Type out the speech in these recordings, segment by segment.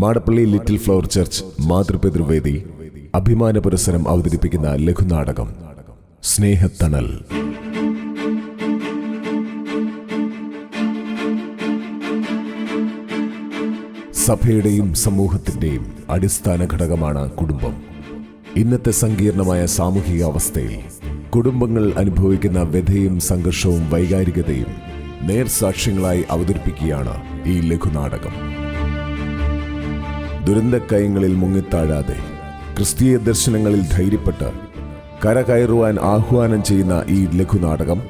Madappally little flower church മാതൃപിതൃവേദി അഭിമാന പുരസരം അവതരിപ്പിക്കുന്ന ലഘുനാടകം സ്നേഹത്തണൽ. സഭയുടെയും സമൂഹത്തിന്റെയും അടിസ്ഥാന ഘടകമാണ് കുടുംബം. ഇന്നത്തെ സങ്കീർണമായ സാമൂഹിക അവസ്ഥയിൽ കുടുംബങ്ങൾ അനുഭവിക്കുന്ന വ്യഥയും സംഘർഷവും വൈകാരികതയും നേർസാക്ഷ്യങ്ങളായി അവതരിപ്പിക്കുകയാണ് ഈ ലഘുനാടകം. ദുരന്തക്കയങ്ങളിൽ മുങ്ങിത്താഴാതെ ക്രിസ്തീയ ദർശനങ്ങളിൽ ധൈര്യപ്പെട്ട് കരകയറുവാൻ ആഹ്വാനം ചെയ്യുന്ന ഈ ലഘുനാടകം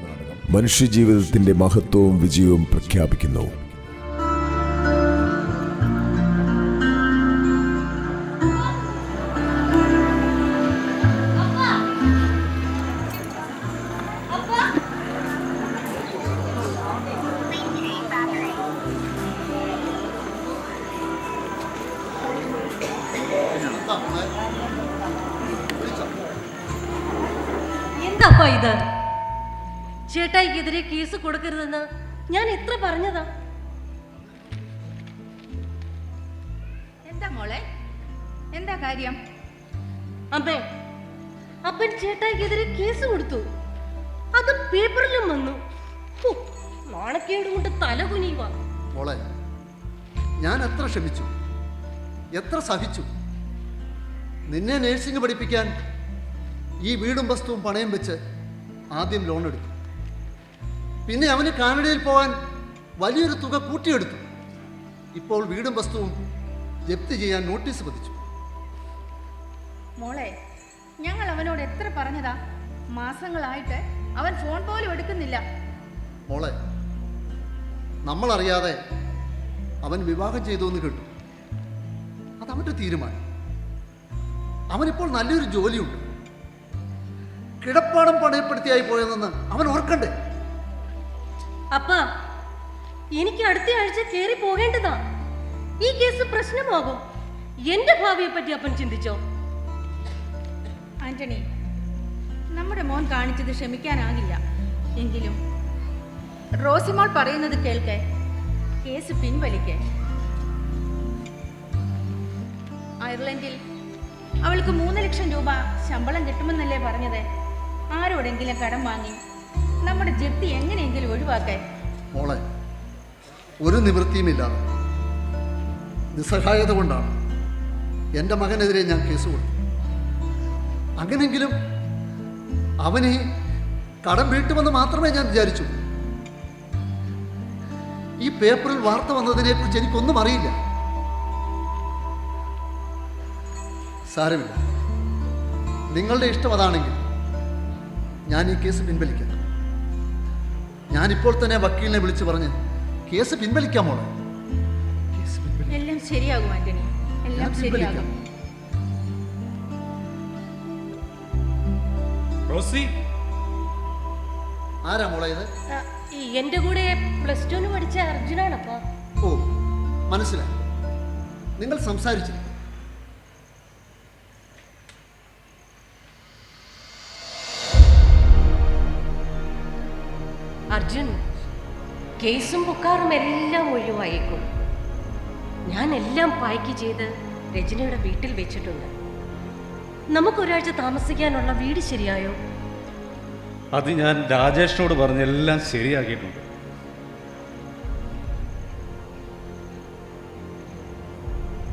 മനുഷ്യജീവിതത്തിന്റെ മഹത്വവും വിജയവും പ്രഖ്യാപിക്കുന്നു. പറഞ്ഞതാ. എന്താ മോളെ? എന്താ കാര്യം? അമ്മേ അപ്പൻ ചേട്ടായിക്കെതിരെ കേസ് കൊടുത്തു. അത് പേപ്പറിലും വന്നു. ഹോ, നാണക്കേട് കൊണ്ട് തല കുനിയുവാ മോളെ ഞാൻ എത്ര ക്ഷമിച്ചു? എത്ര സഹിച്ചു? നിന്നെ നേഴ്സിംഗ് പഠിപ്പിക്കാൻ ഈ വീടും വസ്തുവും പണയം വെച്ച് ആദ്യം ലോൺ എടുത്തു. പിന്നെ അവന് കാനഡയിൽ പോകാൻ വലിയൊരു തുക കൂട്ടിയെടുത്തു ഇപ്പോൾ വീടും വസ്തുവും ജപ്തി ചെയ്യാൻ നോട്ടീസ് പതിച്ചു. മോളെ ഞങ്ങൾ അവനോട് എത്ര പറഞ്ഞതാ? മാസങ്ങളായിട്ട് അവൻ ഫോൺ പോലും എടുക്കുന്നില്ല. മോളെ നമ്മളറിയാതെ അവൻ വിവാഹം ചെയ്തു എന്ന് കേട്ടു. അത് അവന്റെ തീരുമാനം. അവനിപ്പോൾ നല്ലൊരു ജോലിയുണ്ട്. കിടപ്പാടം പണയപ്പെടുത്തിയായി പോയതെന്ന് അവൻ ഓർക്കണ്ടേ? അപ്പാ എനിക്ക് അടുത്ത ആഴ്ച കേറി പോകേണ്ടതാ. ഈ കേസ് പ്രശ്നമാകും. എന്റെ ഭാവിയെ പറ്റി അപ്പൻ ചിന്തിച്ചോ? ആന്റണി നമ്മുടെ മോൻ കാണിച്ചത് ക്ഷമിക്കാനാകില്ല. എങ്കിലും റോസിമോൾ പറയുന്നത് കേൾക്കെ കേസ് പിൻവലിക്കേ. അയർലൻഡിൽ അവൾക്ക് മൂന്ന് ലക്ഷം രൂപ ശമ്പളം കിട്ടുമെന്നല്ലേ പറഞ്ഞത്? ആരോടെങ്കിലും കടം വാങ്ങി നമ്മുടെ ജപ്തി എങ്ങനെയെങ്കിലും ഒഴിവാക്കേ. മോളെ ഒരു നിവൃത്തിയുമില്ലാതെ നിസ്സഹായത കൊണ്ടാണ് എന്റെ മകനെതിരെ ഞാൻ കേസ് കൊടുത്തു അങ്ങനെങ്കിലും അവനെ കടം വീട്ടുമെന്ന് മാത്രമേ ഞാൻ വിചാരിച്ചു. ഈ പേപ്പറിൽ വാർത്ത വന്നതിനെ കുറിച്ച് എനിക്കൊന്നും അറിയില്ല. സാരമില്ല. നിങ്ങളുടെ ഇഷ്ടം അതാണെങ്കിൽ ഞാൻ ഈ കേസ് പിൻവലിക്കാം. ഞാനിപ്പോൾ തന്നെ വക്കീലിനെ വിളിച്ച് പറഞ്ഞ് കേസ് പിൻവലിക്കാമോ മോളെ. എല്ലാം ശരിയാകും ആന്റണി. എല്ലാം ശരിയാകും. റോസി. ആരാ മോളെ ഇത്? എന്റെ കൂടെ പ്ലസ് ടുന് പഠിച്ച അർജുനാണപ്പോ. ഓ മനസ്സിലായി. നിങ്ങൾ സംസാരിച്ചില്ല കേസും പുക്കാറും എല്ലാം ഒഴിവായേക്കും. ഞാൻ എല്ലാം പായ്ക്ക് ചെയ്ത് രജനിയുടെ വീട്ടിൽ വെച്ചിട്ടുണ്ട്. നമുക്കൊരാഴ്ച താമസിക്കാനുള്ള വീട് ശരിയായോ? അത് ഞാൻ രാജേഷിനോട് പറഞ്ഞ് എല്ലാം ശരിയാക്കിയിട്ടുണ്ട്.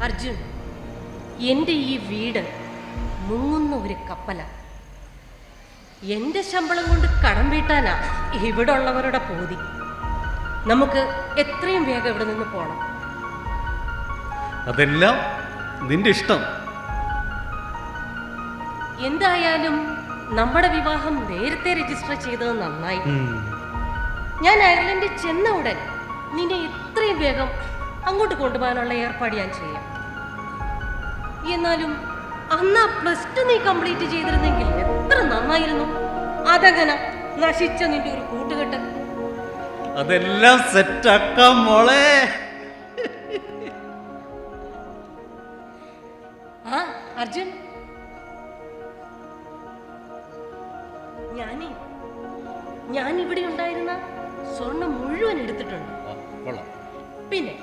അർജുൻ എന്റെ ഈ വീട് മുങ്ങുന്ന ഒരു കപ്പല. എന്റെ ശമ്പളം കൊണ്ട് കടം വീട്ടാനാ ഇവിടെ ഉള്ളവരുടെ പോതി. നമുക്ക് എത്രയും വേഗം ഇവിടെ നിന്ന് പോകണം അതെല്ലാം നിന്റെ ഇഷ്ടം. എന്തായാലും നമ്മുടെ വിവാഹം നേരത്തെ രജിസ്റ്റർ ചെയ്തത് നന്നായി. ഞാൻ അയർലൻഡിൽ ചെന്ന ഉടൻ നിന്നെ എത്രയും വേഗം അങ്ങോട്ട് കൊണ്ടുപോകാനുള്ള ഏർപ്പാട് ഞാൻ ചെയ്യാം. എന്നാലും അന്ന് പ്ലസ് ടു നീ കംപ്ലീറ്റ് ചെയ്തിരുന്നെങ്കിൽ എത്ര നന്നായിരുന്നു. അതങ്ങനെ നശിച്ച നിന്റെ ഒരു കൂട്ടുകെട്ട്. അതെല്ലാം സെറ്റാക്കാം മോളെ. ആ അർജുൻ. ഞാനേ ഞാൻ ഇവിടെ ഉണ്ടായിരുന്ന സ്വർണം മുഴുവൻ എടുത്തിട്ടുണ്ട്. പിന്നെ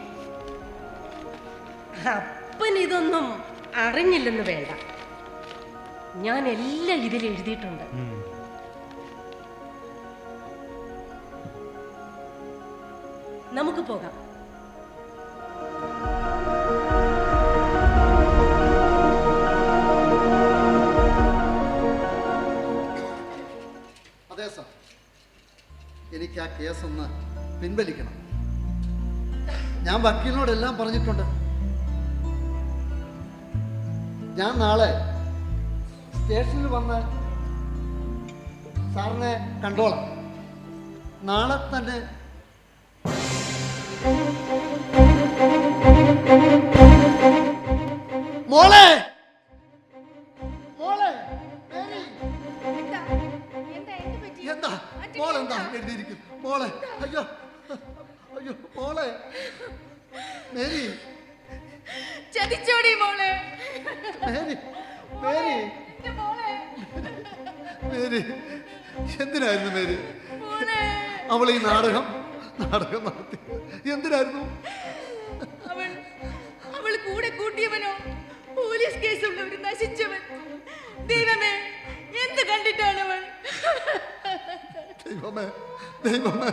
അപ്പൻ ഇതൊന്നും അറിഞ്ഞില്ലെന്ന് വേണ്ട. ഞാൻ എല്ലാം ഇതിൽ എഴുതിയിട്ടുണ്ട്. നമുക്ക് പോകാം. അതെ സാർ. എനിക്ക് ആ കേസ് ഒന്ന് പിൻവലിക്കണം. ഞാൻ വക്കീലിനോടെല്ലാം പറഞ്ഞിട്ടുണ്ട്. ഞാൻ നാളെ സ്റ്റേഷനിൽ വന്ന് സാറിനെ കണ്ടോളാം. നാളെ തന്നെ ദൈവമേ ദൈവമേ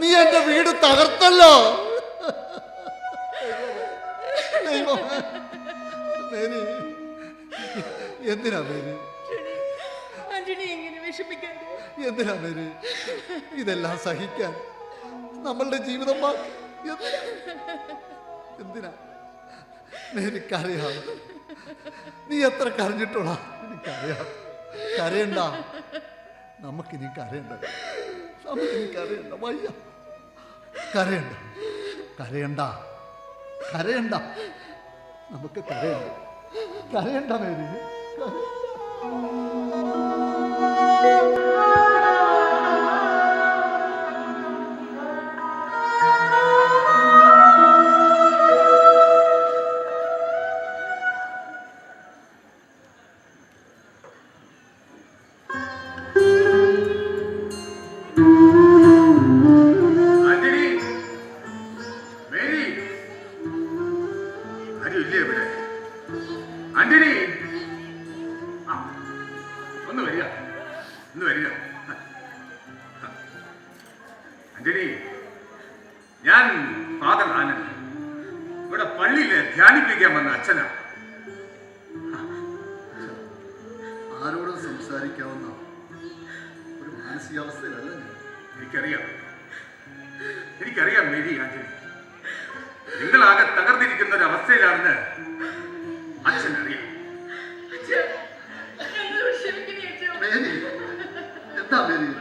നീ എന്റെ വീട് തകർത്തല്ലോ. ദൈവമേ മേരി എന്തിനാ മേരി എന്തിനാ മേരി ഇതെല്ലാം സഹിക്കാൻ നമ്മളുടെ ജീവിതം എന്തിനാ? മേരിക്കറിയാം നീ എത്ര കരഞ്ഞിട്ടുള്ള എനിക്കറിയാം കരയണ്ട. നമുക്കിനി കരയണ്ട. നമുക്കിനി കരയണ്ട. വയ്യ. കരയണ്ട. കരയണ്ട. കരയണ്ട. നമുക്ക് കരയണ്ട. കരയണ്ട മേരി. കരയണ്ട. ആന്റണി ഞാൻ ഫാദർ ആനന്ദ്. ഇവിടെ പള്ളിയിൽ ധ്യാനിപ്പിക്കാൻ വന്ന അച്ഛനാ. ആരോടും സംസാരിക്കാവുന്ന ഒരു മാനസികാവസ്ഥയിലല്ല ഞാൻ. എനിക്കറിയാം. എനിക്കറിയാം മേരി ആഞ്ജലി നിങ്ങളാകെ തകർന്നിരിക്കുന്ന ഒരു അവസ്ഥയിലാണെന്ന് അച്ഛൻ അറിയാം എന്താ മേരി?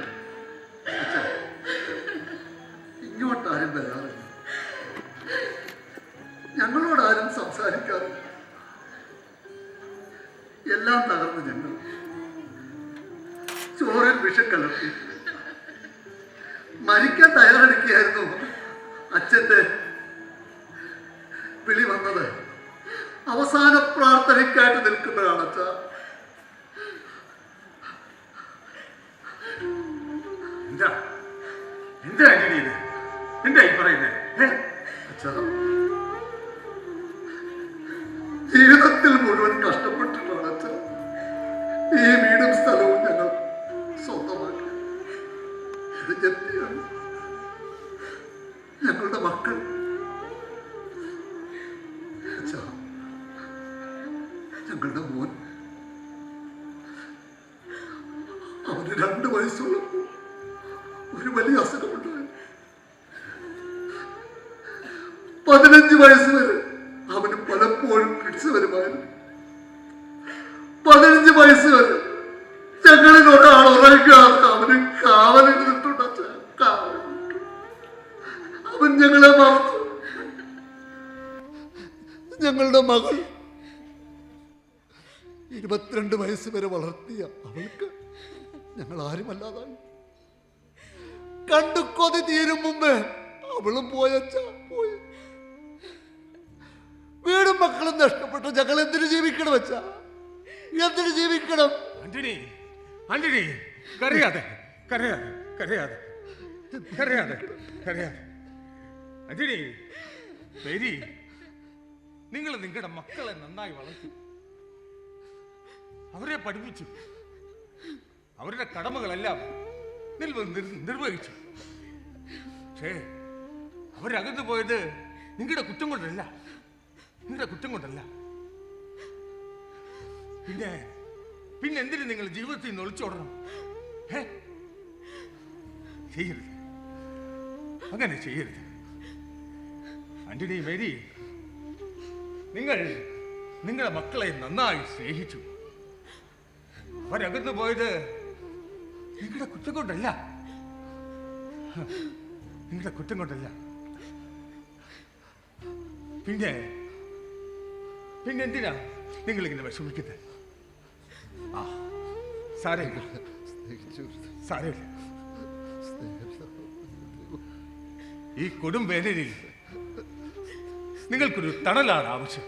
എല്ലാം തകർന്നു ഞങ്ങൾ. ചോറിൽ വിഷക്കലർത്തി മരിക്കാൻ തയ്യാറെടുക്കുകയായിരുന്നു അച്ഛന്റെ വിളി വന്നത്. അവസാന പ്രാർത്ഥനയ്ക്കായിട്ട് നിൽക്കുന്നതാണ് അച്ഛ. എന്താ? എന്താ ആന്റണി ഇത്? എന്താ ഈ? അച്ഛാ, ജീവിതത്തിൽ മുഴുവൻ കഷ്ടപ്പെട്ടിട്ടാണ് അച്ഛ ഈ വീടും സ്ഥലവും ഞങ്ങൾ സ്വന്തമാക്കി. ഞങ്ങളുടെ മക്കൾ ഇരുപത്തിരണ്ട് വയസ്സ് വരെ വളർത്തിയ അവൾക്ക് ഞങ്ങൾ ആരുമല്ലാതായി. കണ്ടു കൊതി തീരും മുമ്പേ അവളും പോയച്ച പോയി. വീടും മക്കളും നഷ്ടപ്പെട്ടു. ഞങ്ങൾ എന്തിനു ജീവിക്കണം വെച്ചാ എന്തിനു ജീവിക്കണം? ആന്റണി ആന്റണി കരയാതെ കരയാതെ കരയാതെ കരയാതെ കരയാതെ. ആന്റണി മേരി നിങ്ങൾ നിങ്ങളുടെ മക്കളെ നന്നായി വളർത്തി. അവരെ പഠിപ്പിച്ചു. അവരുടെ കടമകളെല്ലാം നിർ- നിർ- നിർവഹിച്ചു. പക്ഷേ അവരകന്നു പോയത് നിങ്ങളുടെ കുറ്റം കൊണ്ടല്ല. നിങ്ങളുടെ കുറ്റം കൊണ്ടല്ല. പിന്നെ പിന്നെ എന്തിനു നിങ്ങൾ ജീവിതത്തിൽ നിന്ന് ഒളിച്ചോടണം ചെയ്യരുത്. അങ്ങനെ ചെയ്യരുത്. ആന്റണി മേരി നിങ്ങൾ നിങ്ങളുടെ മക്കളെ നന്നായി സ്നേഹിച്ചു. അവരകന്നു പോയത് നിങ്ങളുടെ കുറ്റം കൊണ്ടല്ല. നിങ്ങളുടെ കുറ്റം കൊണ്ടല്ല. പിന്നെ പിന്നെ എന്തിനാ നിങ്ങൾ ഇങ്ങനെ വിഷമിക്കുന്നത്? ആ സാരമില്ല. സ്നേഹിച്ചു സാരമില്ല. സ്നേഹിച്ചു ഈ കൊടും വേനലിൽ നിങ്ങൾക്കൊരു തണലാണ് ആവശ്യം.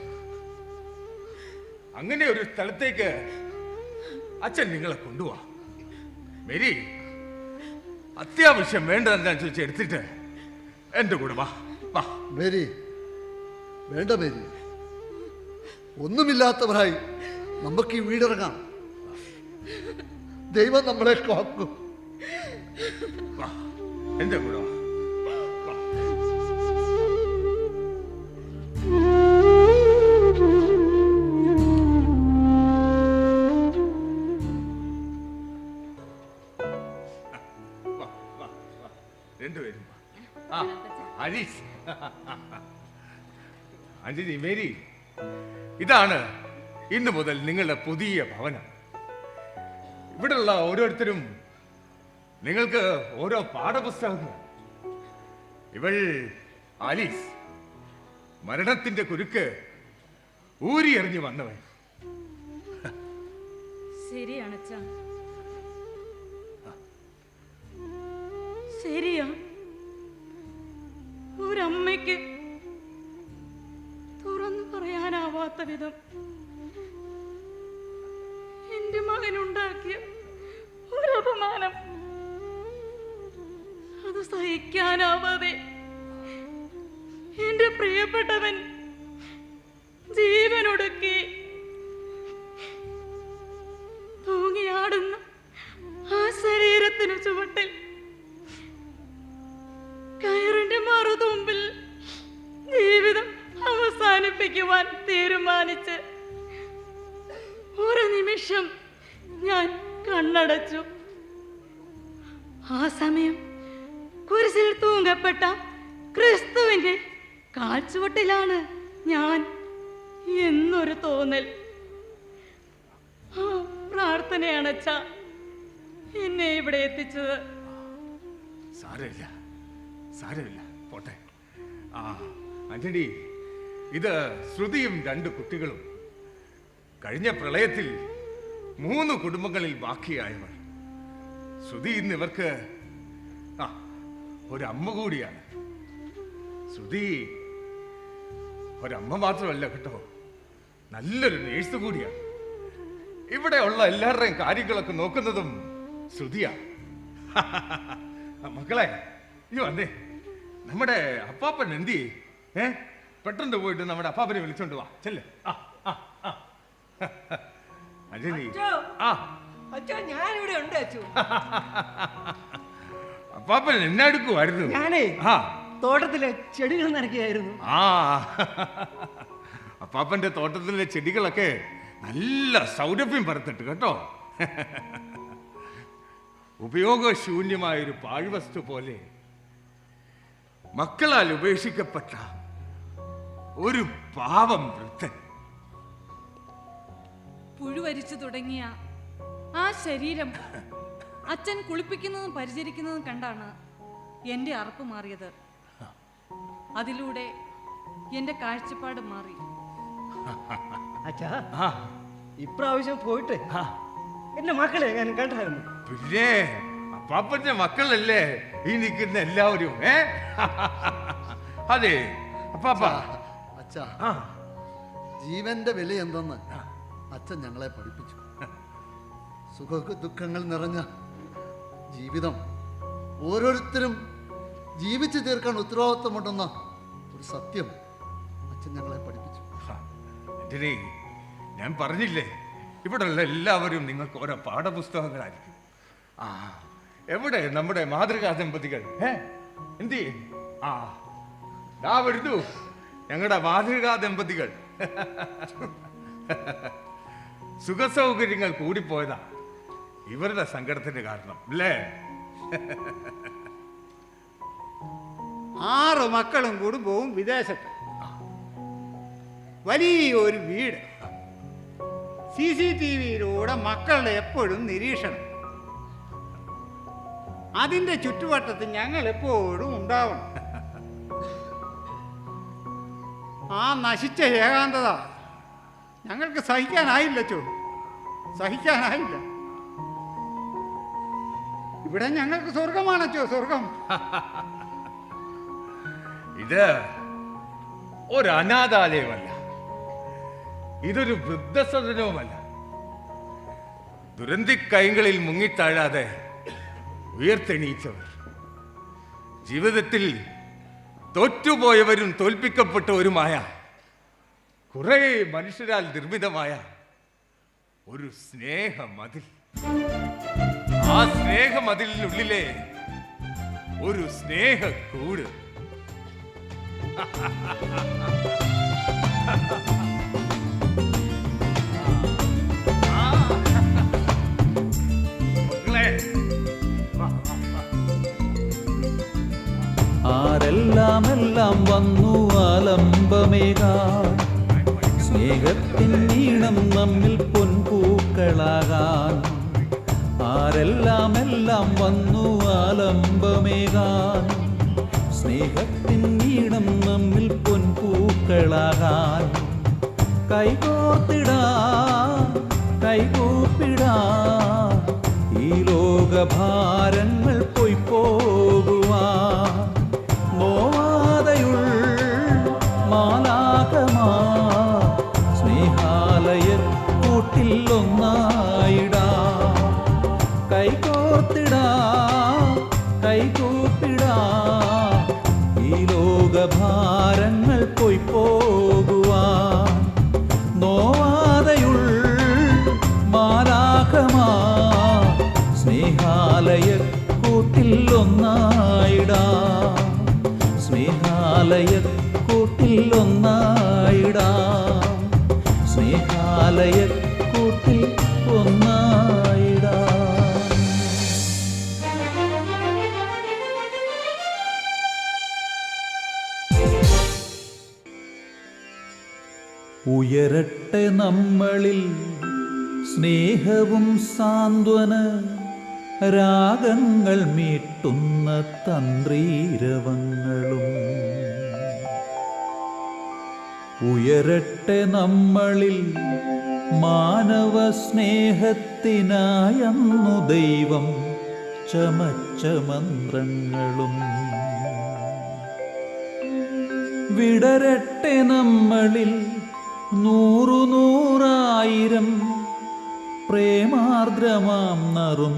അങ്ങനെ ഒരു സ്ഥലത്തേക്ക് അച്ഛൻ നിങ്ങളെ കൊണ്ടുപോവാ മേരി അത്യാവശ്യം വേണ്ടതനുസരിച്ച് എടുത്തിട്ട് എന്റെ കൂടെ വാ. വാ. മേരി വേണ്ട മേരി. ഒന്നുമില്ലാത്തവരായി നമുക്ക് ഈ വീടിറങ്ങാം. ദൈവം നമ്മളെ കാക്കും. വാ. എന്റെ കൂടെ വാ. Antony Mary. ഇതാണ് ഇന്നു മുതൽ നിങ്ങളുടെ പുതിയ ഭവനം. ഇവിടെയുള്ള ഓരോരുത്തരും നിങ്ങൾക്ക് ഓരോ പാഠപുസ്തകങ്ങൾ. ഇവൾ ആലീസ്. മരണത്തിന്റെ കുരുക്ക് ഊരിയെറിഞ്ഞു വന്നവൻ. ശരിയാണ് ശരിയാ? പറയാനാവാത്ത എന്റെ മകനുണ്ടാക്കിയ ഒരപമാനം. അത് സഹിക്കാനാവാതെ എന്റെ പ്രിയപ്പെട്ടവൻ തീരുമാനിച്ച് ഒരു നിമിഷം ഞാൻ കണ്ണടച്ചു. ആ സമയം കുരിശിൽ തൂങ്ങപ്പെട്ട ക്രിസ്തുവിന്റെ കാൽച്ചുവട്ടിലാണ് ഞാൻ എന്നൊരു തോന്നൽ. ആ പ്രാർത്ഥനയാണ് അച്ഛാ എന്നെ ഇവിടെ എത്തിച്ചത്. സാരമില്ല സാരമില്ല. പോട്ടെ. ആ ആന്റണി ഇത് ശ്രുതിയും രണ്ട് കുട്ടികളും. കഴിഞ്ഞ പ്രളയത്തിൽ മൂന്ന് കുടുംബങ്ങളിൽ ബാക്കിയായവർ. ശ്രുതി ഇന്ന് ഇവർക്ക് ആ ഒരമ്മ കൂടിയാണ്. ശ്രുതി ഒരമ്മ മാത്രമല്ല കേട്ടോ നല്ലൊരു നേഴ്സ് കൂടിയാണ്. ഇവിടെ ഉള്ള എല്ലാവരുടെയും കാര്യങ്ങളൊക്കെ നോക്കുന്നതും ശ്രുതിയാ. മക്കളെ ഈ വന്നേ നമ്മുടെ അപ്പാപ്പൻ എന്തി ഏ? പെട്ടെന്ന് പോയിട്ട് നമ്മുടെ അപ്പാപ്പനെ വിളിച്ചോണ്ട് വാ. ചെല്ല്. ആ ആ ആ. അഞ്ജലി. അച്ചോ. ആ. അച്ഛോ ഞാനിവിടെ ഉണ്ട് അച്ചു. അപ്പാപ്പൻ എന്നെ എടുക്കുമായിരുന്നു ഞാനേ ആ. തോട്ടത്തിലെ ചെടികൾ നനയ്ക്കുകയായിരുന്നു. ആ. അപ്പാപ്പന്റെ തോട്ടത്തിലെ ചെടികളൊക്കെ നല്ല സൗരഭ്യം പരത്തിട്ട് കേട്ടോ. ഉപയോഗശൂന്യമായൊരു പാഴ്വസ്തു പോലെ മക്കളാൽ ഉപേക്ഷിക്കപ്പെട്ട ഒരു പാവം വൃദ്ധൻ. പുഴുവരിച്ചു തുടങ്ങിയ ആ ശരീരം അച്ഛൻ കുളിപ്പിക്കുന്നതും പരിചരിക്കുന്നതും കണ്ടാണ് എന്റെ അറപ്പ് മാറിയത്. അതിലൂടെ എന്റെ കാഴ്ചപ്പാട് മാറി. അച്ഛാ ഇപ്രാവശ്യം പോയിട്ട്. എന്റെ മക്കളെ ഞാൻ കണ്ടായിരുന്നു. പിന്നെ അപ്പാപ്പന്റെ മക്കളല്ലേ ഈ നിൽക്കുന്ന എല്ലാവരും ഏ? അതെ അപ്പാപ്പ. അച്ഛാ ജീവന്റെ വില എന്തെന്ന് അച്ഛൻ ഞങ്ങളെ പഠിപ്പിച്ചു. സുഖ ദുഃഖങ്ങൾ നിറഞ്ഞ ജീവിതം ഓരോരുത്തരും ജീവിച്ചു തീർക്കാൻ ഉത്തരവാദിത്വമുണ്ടെന്ന ഒരു സത്യം അച്ഛൻ ഞങ്ങളെ പഠിപ്പിച്ചു. ആന്റണി ഞാൻ പറഞ്ഞില്ലേ? ഇവിടെയുള്ള എല്ലാവരും നിങ്ങൾക്ക് ഓരോ പാഠപുസ്തകങ്ങളായിരിക്കും. ആ എവിടെ നമ്മുടെ മാതൃകാ ദമ്പതികൾ ഏ എന്തി ആ ദാ വരുന്നു. ഞങ്ങളുടെ മാതൃകാ ദമ്പതികൾ സുഖസൗകര്യങ്ങൾ കൂടിപ്പോയതാ. ഇവരുടെ സങ്കടത്തിന് കാരണം അല്ലേ ആറ് മക്കളും കുടുംബവും വിദേശത്ത്. വലിയൊരു വീട്. സി സി ടി വിയിലൂടെ മക്കളുടെ എപ്പോഴും നിരീക്ഷണം. അതിന്റെ ചുറ്റുവട്ടത്ത് ഞങ്ങൾ എപ്പോഴും ഉണ്ടാവണം. ആ നശിച്ച ഏകാന്തത. ഞങ്ങൾക്ക് സഹിക്കാനായില്ല ചോ. സഹിക്കാനായില്ല. ഇവിടെ ഞങ്ങൾക്ക് സ്വർഗമാണ് ചോ സ്വർഗം ഇത് ഒരു അനാഥാലയമല്ല ഇതൊരു വൃദ്ധസദനവുമല്ല. ദുരന്തിക്കൈകളിൽ മുങ്ങിത്താഴാതെ ഉയർത്തെണീച്ചവർ. ജീവിതത്തിൽ തോറ്റുപോയവരും തോൽപ്പിക്കപ്പെട്ടവരുമായ കുറെ മനുഷ്യരാൽ നിർമ്മിതമായ ഒരു സ്നേഹമതിൽ. ആ സ്നേഹമതിലിനുള്ളിലെ ഒരു സ്നേഹക്കൂട്. മക്കളെ ആരെല്ലാം എല്ലാം വന്നു ആലംബമേകാൻ സ്നേഹത്തിൻ നീണം നമ്മിൽ പൊൻപൂക്കളാകാൻ. ആരെല്ലാം എല്ലാം വന്നു ആലംബമേകാൻ സ്നേഹത്തിൻ നീണം നമ്മിൽ പൊൻപൂക്കളാകാൻ. കൈകോർത്തിടാ കൈകൂപ്പിടാ ഈ ലോകഭാരങ്ങൾ പോയി ഉയരട്ടെ നമ്മളിൽ സ്നേഹവും സാന്ത്വന രാഗങ്ങൾ മീട്ടുന്ന തന്ത്രീരവങ്ങളും. ഉയരട്ടെ നമ്മളിൽ മാനവ സ്നേഹത്തിനായന്നു ദൈവം ചമച്ച മന്ത്രങ്ങളും. വിടരട്ടെ നമ്മളിൽ നൂറു നൂറായിരം പ്രേമാർദ്രമാം നറും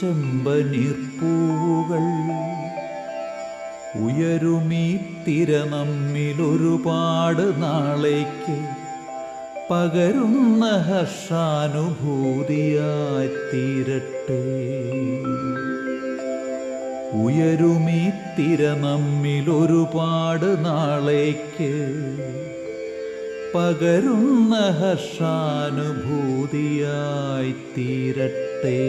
ചെമ്പനീർപ്പൂവുകൾ ഉയരുമീ തിര നമ്മിലൊരുപാട് നാളേക്ക് പകരുന്ന ഹർഷാനുഭൂതിയായി തീരട്ടെ ഉയരുമീ തിര നമ്മിലൊരുപാട് നാളേക്ക് പകരുന്ന ഹർഷാനുഭൂതിയായി തീരട്ടെ.